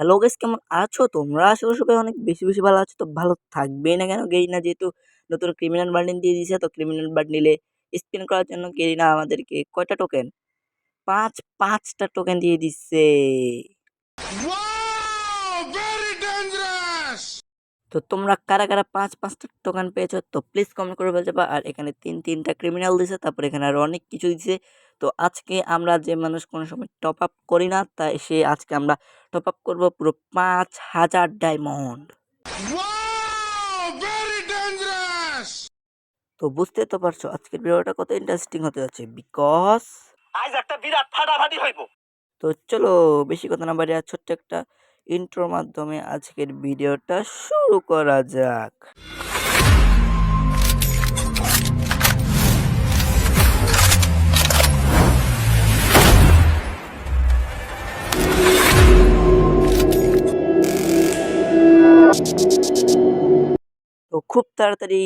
Hello guys কেমন আছো? তোমরা আশা করি সবাই অনেক বেশি বেশি ভালো আছো তো ভালো থাকবেই না কেন গেই না? যেহেতু নতুন ক্রিমিনাল বান্ডিল দিয়ে দিয়েছে তো ক্রিমিনাল বান্ডিলে স্পিন করার জন্য গেরিনা আমাদেরকে কয়টা টোকেন পাঁচ পাঁচটা টোকেন দিয়ে দিচ্ছে! তো তোমরা কারা কারা পাঁচ পাঁচটা টোকেন পেয়েছ তো প্লিজ কমেন্ট করে বলতে আর এখানে তিন তিনটা ক্রিমিনাল দিছে তারপর এখানে আর অনেক কিছু দিছে। তো আজকে আমরা যে মানুষ কোনো সময় টপ আপ করি না তাই সে আজকে আমরা টপ আপ করব পুরো পাঁচ হাজার ডায়মন্ড! তো বুঝতে তো পারছ আজকের ভিডিওটা কত ইন্টারেস্টিং হতে যাচ্ছে বিকজ আজ একটা বিরাট ফাটাফাটি হইব। তো চলো বেশি কথা না বাড়িয়ে ছোট্ট একটা ইন্ট্রোর মাধ্যমে আজকের ভিডিওটা শুরু করা যাক। খুব তাড়াতাড়ি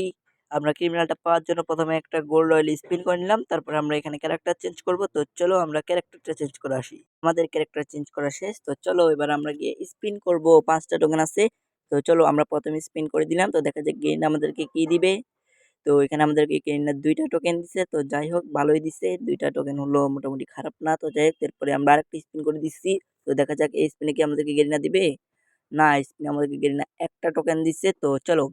আমরা ক্রিমিনালটা পাওয়ার জন্য প্রথমে একটা গোল্ড অয়েল স্পিন করে নিলাম। তারপর আমরা এখানে ক্যারেক্টার চেঞ্জ করব। তো চলো আমরা ক্যারেক্টারটা চেঞ্জ করে আসি। আমাদের ক্যারেক্টার চেঞ্জ করা শেষ। তো চলো এবার আমরা গিয়ে স্পিন করব। পাঁচটা টোকেন আছে। তো চলো আমরা প্রথমে স্পিন করে দিলাম। তো দেখা যাক গেইন আমাদেরকে কি দিবে। তো এখানে আমাদেরকে গেইনার দুইটা টোকেন দিছে। তো যাই হোক, ভালোই দিছে। দুইটা টোকেন হলো মোটামুটি খারাপ না। তো যাই হোক এরপরে আমরা আরেকটা স্পিন করে দিচ্ছি তো দেখা যাক এই স্পিনে কি আমাদেরকে গেরিনা দিবে? না স্পিনে আমাদেরকে গেরিনা একটা টোকেন দিচ্ছে তো চলো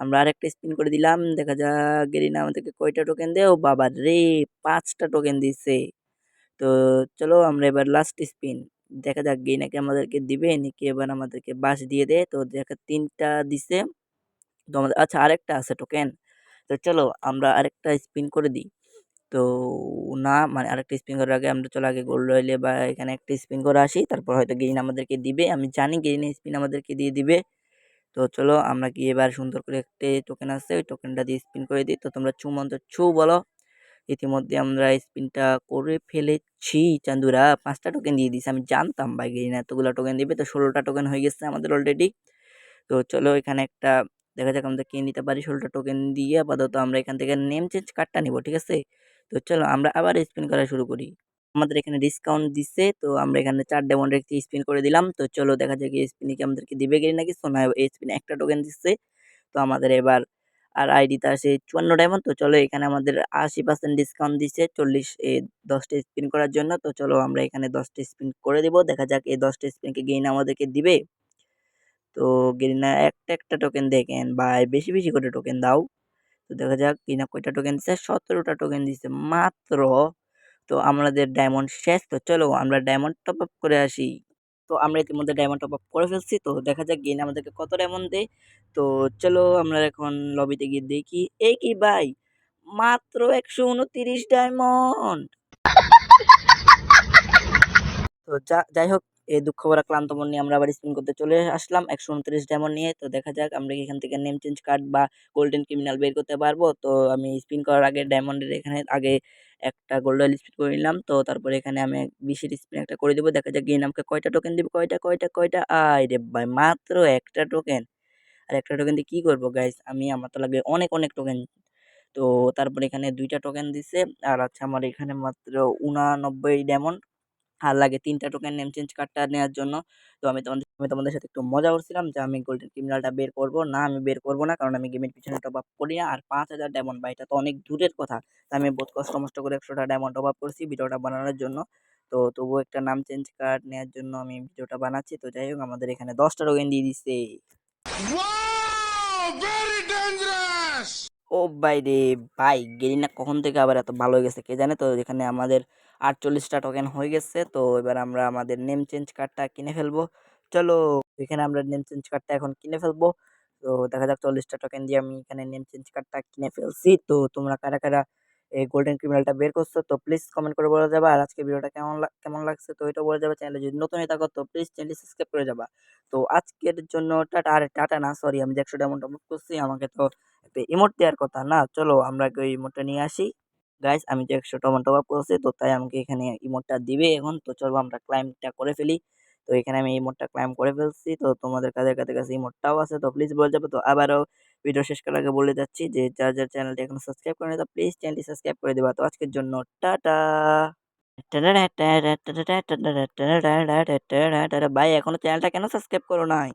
আমরা আরেকটা স্পিন করে দিলাম। দেখা যাক, গেরিনা আমাদেরকে কয়টা টোকেন দেয়? ও বাবা রে, পাঁচটা টোকেন দিছে। তো চলো আমরা এবার লাস্ট স্পিন দেখা যাক গেরিনাকে আমাদেরকে দিবে, নাকি এবার আমাদেরকে বাস দিয়ে দেয়? তো দেখা, তিনটা দিছে। তো আমাদের আচ্ছা আরেকটা আছে টোকেন তো চলো, আমরা আরেকটা স্পিন করে দিই। তো না মানে আরেকটা স্পিন করার আগে আমরা চলো আগে গোল্ড রয়েলে বা এখানে একটা স্পিন করে আসি। তারপর হয়তো গেরিন আমাদেরকে দিবে। আমি জানি গেরিনে স্পিন আমাদেরকে দিয়ে দিবে। তো চলো আমরা কি এবার সুন্দর করে একটি টোকেন আছে, ওই টোকেনটা দিয়ে স্পিন করে দিই। তো তোমরা ছু মন্ত্র ছু বলো। ইতিমধ্যে আমরা স্পিনটা করে ফেলেছি। চান্দুরা, পাঁচটা টোকেন দিয়ে দিয়েছি। আমি জানতাম ভাই গেরিনা এতগুলো টোকেন দিবে। তো ষোলোটা টোকেন হয়ে গেছে আমাদের অলরেডি তো চলো এখানে একটা, দেখা যাক আমরা কে নিতে পারি ষোলোটা টোকেন দিয়ে। আপাতত আমরা এখান থেকে নেম চেঞ্জ কার্ডটা নিব, ঠিক আছে? তো চলো আমরা আবার স্পিন করা শুরু করি। আমাদের এখানে ডিসকাউন্ট দিচ্ছে তো আমরা এখানে চার ডায়মন্ড একটি স্পিন করে দিলাম। তো চলো দেখা যাক এই স্পিনে কি আমাদেরকে দিবে গেলে নাকি। সোনা এই স্পিনে একটা টোকেন দিচ্ছে তো আমাদের এবার আর আইডিতে আসে চুয়ান্ন ডায়মন্ড তো চলো এখানে আমাদের আশি পার্সেন্ট ডিসকাউন্ট দিচ্ছে চল্লিশ এই দশটা স্পিন করার জন্য। তো চলো আমরা এখানে দশটা স্পিন করে দেবো। দেখা যাক এই দশটা স্পিনকে গেইন আমাদেরকে দিবে। তো গেরিনা একটা একটা টোকেন দেখেন ভাই, বেশি বেশি করে টোকেন দাও। তো দেখা যাক গেরিনা কয়টা টোকেন দিচ্ছে সতেরোটা টোকেন দিচ্ছে মাত্র তো আমাদের ডায়মন্ড শেষ। তো চলো আমরা ডায়মন্ড টপ আপ করে আসি। তো আমরা ইতিমধ্যে ডায়মন্ড টপ আপ করে ফেলছি। তো দেখা যাক গেইন আমাদেরকে কত ডায়মন্ড দেয়। তো চলো আমরা এখন লবিতে গিয়ে দেখি। এই কি ভাই? মাত্র একশো উনতিরিশ ডায়মন্ড তো যা, যাই হোক এই দুঃখ ভরা ক্লান্ত মন নিয়ে আমরা আবার স্পিন করতে চলে আসলাম। একশো উনত্রিশ ডায়মন্ড নিয়ে। তো দেখা যাক আমরা কি এখান থেকে নেম চেঞ্জ কার্ড বা গোল্ডেন ক্রিমিনাল বের করতে পারব। তো আমি স্পিন করার আগে ডায়মন্ডের এখানে আগে একটা গোল্ডেন স্পিন করে নিলাম। তো তারপরে এখানে আমি বিশের স্পিন একটা করে দেবো। দেখা যাক গিয়ে আমাকে কয়টা টোকেন দিবে? কয়টা কয়টা কয়টা? আয় রে ভাই, মাত্র একটা টোকেন আর একটা টোকেন দিয়ে কী করব গাইস আমি, আমার তো লাগে অনেক অনেক টোকেন তো তারপরে এখানে দুইটা টোকেন দিছে। আর আচ্ছা আমার এখানে মাত্র উনানব্বই ডায়মন্ড আর লাগে তিনটা টোকেন নেম চেঞ্জ কার্ডটা নেওয়ার জন্য। তো আমি তোমাদের আমি তোমাদের সাথে একটু মজা করছিলাম যে আমি গোল্ডেন ক্রিমিনালটা বের করব, না আমি বের করব না, কারণ আমি গেমের পিছনে টপ আপ করি না। আর পাঁচ হাজার ডায়মন্ড বা এটা তো অনেক দূরের কথা। তাই আমি বহুত কষ্ট মষ্ট করে একশোটা ডায়মন্ড টপ আপ করছি ভিডিওটা বানানোর জন্য। তো তবুও একটা নাম চেঞ্জ কার্ড নেওয়ার জন্য আমি ভিডিওটা বানাচ্ছি। তো যাই হোক, আমাদের এখানে দশটা টোকেন দিয়ে দিচ্ছে Wow! Very dangerous! ও ভাই রে ভাই, গেরিনা কখন থেকে আবার এত ভালো হয়ে গেছে কে জানে তো এখানে আমাদের আটচল্লিশটা টোকেন হয়ে গেছে, তো এবার আমরা আমাদের নেম চেঞ্জ কার্ডটা কিনে ফেলব চলো, এখানে আমরা নেম চেঞ্জ কার্ডটা এখন কিনে ফেলব তো দেখা যাক চল্লিশটা টোকেন দিয়ে আমি এখানে নেম চেঞ্জ কার্ডটা কিনে ফেলছি তো তোমরা কারা কারা এই গোল্ডেন ক্রিমিনালটা বের করছ, তো প্লিজ কমেন্ট করে বলে যাবে। আর আজকে ভিডিওটা কেমন কেমন লাগছে, তো এটা বলে যাবে চ্যানেলে যদি নতুন হয়ে থাকো, তো প্লিজ চ্যানেলটি সাবস্ক্রাইব করে যাবা। তো আজকের জন্য টাটা, আর টাটা না সরি আমি যে একশো ডায়মন্ড টপ করছি, আমাকে তো একটা ইমোট দেওয়ার কথা না। চলো, আমরা ওই ইমোটটা নিয়ে আসি। গাইস আমি যে একশো টমেটো টপ করছি, তো তাই আমাকে এখানে ইমোটটা দিবে এখন। তো চলো, আমরা ক্লাইমটা করে ফেলি। তো এখানে আমি ইমোটটা ক্লাইম করে ফেলছি, তো তোমাদের কাদের কাদের কাছে ইমোটটাও আছে, তো প্লিজ বলে যাবে। তো আবারও ভিডিও শেষ করার আগে বলে যাচ্ছি যে যার যার চ্যানেলটি এখন সাবস্ক্রাইব করে তো প্লিজ চ্যানেলটি সাবস্ক্রাইব করে দেবা তো আজকের জন্য টাটা বাই এখনও চ্যানেলটা কেন সাবস্ক্রাইব করো নাই